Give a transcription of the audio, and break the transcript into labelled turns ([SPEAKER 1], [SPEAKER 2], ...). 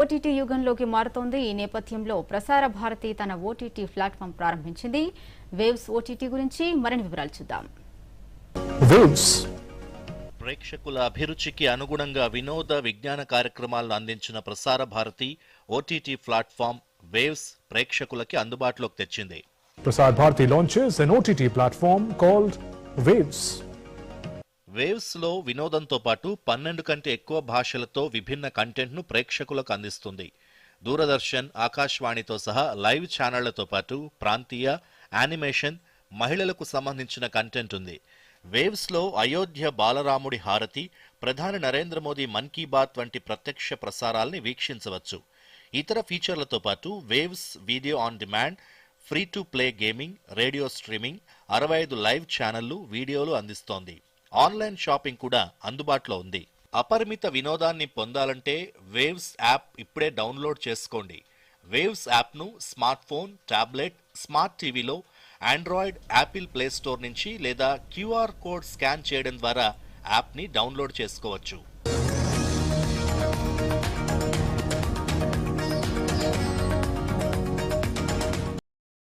[SPEAKER 1] OTT యుగంలోకి మారుతోంది ఈ నేపథ్యంలో ప్రసార భారతి తన ఓటీటీ ప్లాట్ఫామ్ ప్రారంభించింది వేవ్స్ ఓటీటీ గురించి మరిన్ని వివరాలు చూద్దాం
[SPEAKER 2] Waves.
[SPEAKER 3] ప్రేక్షకుల అభిరుచికి అనుగుణంగా వినోద విజ్ఞాన కార్యక్రమాలను అందించిన Prasar Bharati OTT platform waves ప్రేక్షకులకి అందుబాటులోకి తెచ్చింది
[SPEAKER 2] Prasar Bharati launches an OTT platform called Waves.
[SPEAKER 3] వేవ్స్లో వినోదంతో పాటు పన్నెండు కంటే ఎక్కువ భాషలతో విభిన్న కంటెంట్ను ప్రేక్షకులకు అందిస్తుంది. దూరదర్శన్ ఆకాశవాణితో సహా లైవ్ ఛానళ్ళతో పాటు ప్రాంతీయ యానిమేషన్ మహిళలకు సంబంధించిన కంటెంట్ ఉంది. వేవ్స్లో అయోధ్య బాలరాముడి హారతి ప్రధాని నరేంద్ర మోదీ మన్ కీ బాత్ వంటి ప్రత్యక్ష ప్రసారాల్ని వీక్షించవచ్చు. ఇతర ఫీచర్లతో పాటు Waves video on demand free to play gaming radio streaming అరవై ఐదు లైవ్ ఛానళ్ళు వీడియోలు అందిస్తోంది. ఆన్లైన్ షాపింగ్ కూడా అందుబాటులో ఉంది. అపరిమిత వినోదాన్ని పొందాలంటే వేవ్స్ యాప్ ఇప్పుడే డౌన్లోడ్ చేసుకోండి. వేవ్స్ యాప్ను స్మార్ట్ ఫోన్ టాబ్లెట్ స్మార్ట్ టీవీలో ఆండ్రాయిడ్ యాపిల్ ప్లే స్టోర్ నుంచి లేదా క్యూఆర్ కోడ్ స్కాన్ చేయడం ద్వారా యాప్ని డౌన్లోడ్ చేసుకోవచ్చు.